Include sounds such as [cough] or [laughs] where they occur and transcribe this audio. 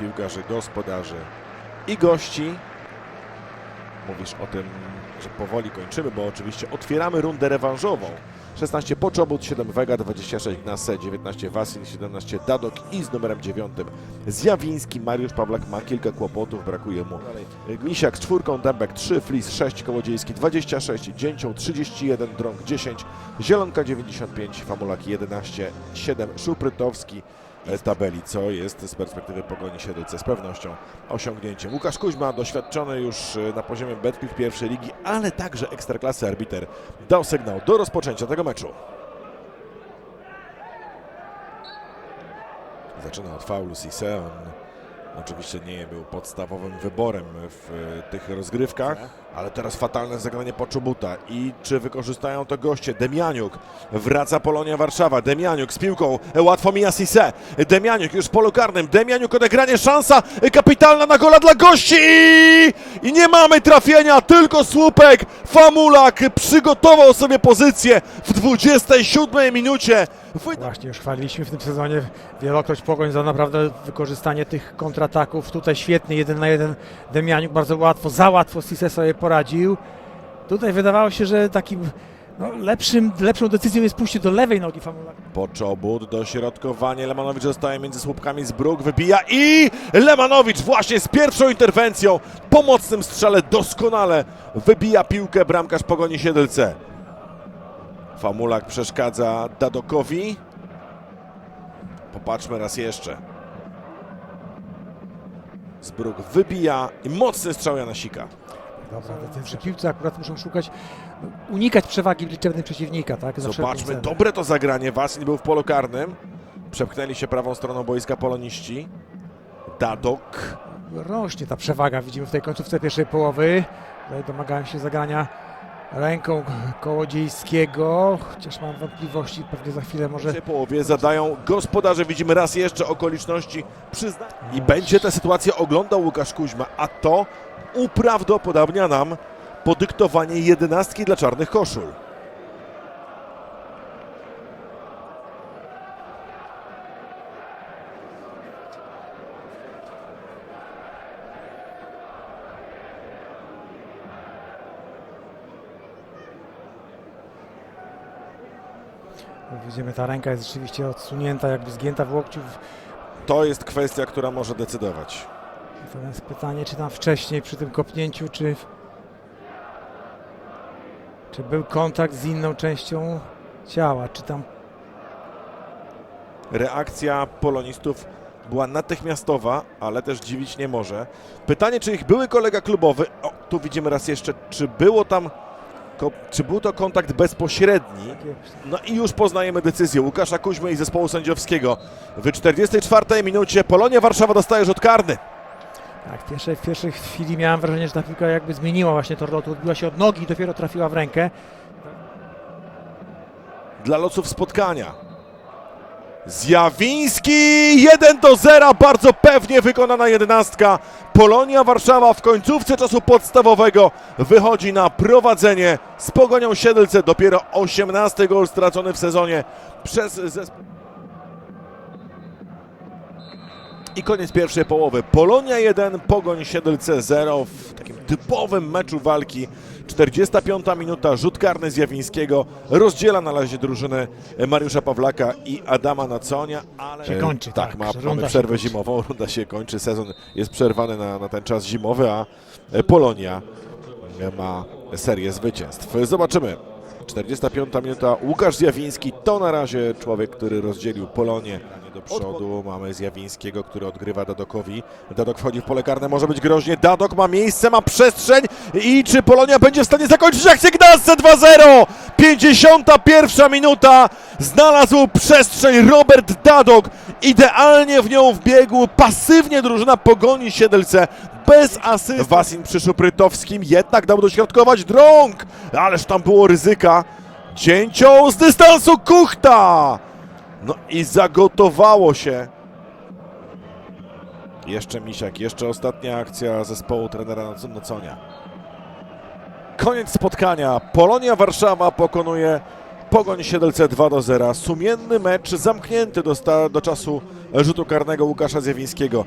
piłkarzy gospodarzy i gości. Mówisz o tym, że powoli kończymy, bo oczywiście otwieramy rundę rewanżową. 16 Poczobut, 7 Vega, 26 Gnase, 19 Wasil, 17 Dadok i z numerem 9 Zjawiński. Mariusz Pawlak ma kilka kłopotów, brakuje mu. Misiak z czwórką, Dębek 3, Flis 6, Kołodziejski 26, Dzięcioł 31, Drąg 10, Zielonka 95, Famulak 11, 7 Szuprytowski tabeli, co jest z perspektywy Pogoni Siedlce z pewnością osiągnięciem. Łukasz Kuźma, doświadczony już e, na poziomie Betpiw pierwszej ligi, ale także ekstraklasy arbiter, dał sygnał do rozpoczęcia tego meczu. Zaczyna od faulu Cisse, on oczywiście nie był podstawowym wyborem w e, tych rozgrywkach, ale teraz fatalne zagranie Poczubuta. I czy wykorzystają to goście? Demianiuk, wraca Polonia Warszawa, Demianiuk z piłką, e, łatwo mija Cisse, Demianiuk już w polu karnym, Demianiuk odegranie, szansa e, kapitalna na gola dla gości i, nie mamy trafienia, tylko słupek, Famulak przygotował sobie pozycję w 27 minucie, Właśnie już chwaliliśmy w tym sezonie wielokroć Pogoń za naprawdę wykorzystanie tych kontrataków. Tutaj świetny jeden na jeden Demianiuk, bardzo łatwo, za łatwo Cisse sobie poradził. Tutaj wydawało się, że takim no, lepszym, lepszą decyzją jest pójście do lewej nogi Famulaka. Poczobut, dośrodkowanie, Lemanowicz zostaje między słupkami z bruk, wybija i Lemanowicz właśnie z pierwszą interwencją, po mocnym strzale doskonale wybija piłkę bramkarz Pogoni Siedlce. Famulak przeszkadza Dadokowi. Popatrzmy raz jeszcze. Zbruk wybija i mocny strzał Janasika. Dobra, przy piłce akurat muszą szukać, no, unikać przewagi liczebnej przeciwnika, tak? Za Zobaczmy, dobre to zagranie. Wasil był w polu karnym. Przepchnęli się prawą stroną boiska poloniści. Dadok. rośnie ta przewaga, widzimy w tej końcówce pierwszej połowy. Tutaj domagają się zagrania ręką Kołodziejskiego, chociaż mam wątpliwości, pewnie za chwilę W może... pierwszej połowie zadają gospodarze. Widzimy raz jeszcze okoliczności przyzna... I będzie tę sytuację oglądał Łukasz Kuźma, a to uprawdopodobnia nam podyktowanie jedenastki dla czarnych koszul. Widzimy, ta ręka jest rzeczywiście odsunięta, jakby zgięta w łokciu. To jest kwestia, która może decydować. Natomiast pytanie, czy tam wcześniej przy tym kopnięciu, czy... Czy był kontakt z inną częścią ciała, czy tam Reakcja polonistów była natychmiastowa, ale też dziwić nie może. Pytanie, czy ich były kolega klubowy, o, tu widzimy raz jeszcze, czy było tam, czy był to kontakt bezpośredni, no i już poznajemy decyzję Łukasza Kuźmy i zespołu sędziowskiego. W 44 minucie Polonia Warszawa dostaje rzut karny. Tak, w pierwszej, w pierwszej chwili miałem wrażenie, że ta piłka jakby zmieniła właśnie tor lotu, odbiła się od nogi i dopiero trafiła w rękę. dla losów spotkania. Zjawiński 1 do 0, bardzo pewnie wykonana jedenastka. Polonia Warszawa w końcówce czasu podstawowego wychodzi na prowadzenie z Pogonią Siedlce. Dopiero 18 gol stracony w sezonie przez zespół. I koniec pierwszej połowy. Polonia 1, Pogoń Siedlce 0 w takim typowym meczu walki. 45 minuta, rzut karny Zjawińskiego rozdziela na razie drużyny Mariusza Pawlaka i Adama Naconia, ale Się kończy, tak, tak, ma, mamy przerwę zimową, [laughs] runda się kończy, sezon jest przerwany na, na ten czas zimowy, a Polonia ma serię zwycięstw. Zobaczymy. 45 minuta, Łukasz Zjawiński to na razie człowiek, który rozdzielił Polonię do przodu. Mamy Zjawińskiego, który odgrywa Dadokowi. Dadok wchodzi w pole karne, może być groźnie. Dadok ma miejsce, ma przestrzeń i czy Polonia będzie w stanie zakończyć akcję Gdańsce 2-0? 51 minuta, znalazł przestrzeń Robert Dadok, idealnie w nią wbiegł, pasywnie drużyna pogoni Siedlce, bez asysty. Wasin przy Szuprytowskim jednak dał dośrodkować drąg, ależ tam było ryzyka. Cięcią z dystansu Kuchta! No i zagotowało się. Jeszcze Misiak, jeszcze ostatnia akcja zespołu trenera Noc- Noconia. Koniec spotkania. Polonia Warszawa pokonuje Pogoń Siedlce 2 do 0. Sumienny mecz zamknięty do, do czasu rzutu karnego Łukasza Zjawińskiego.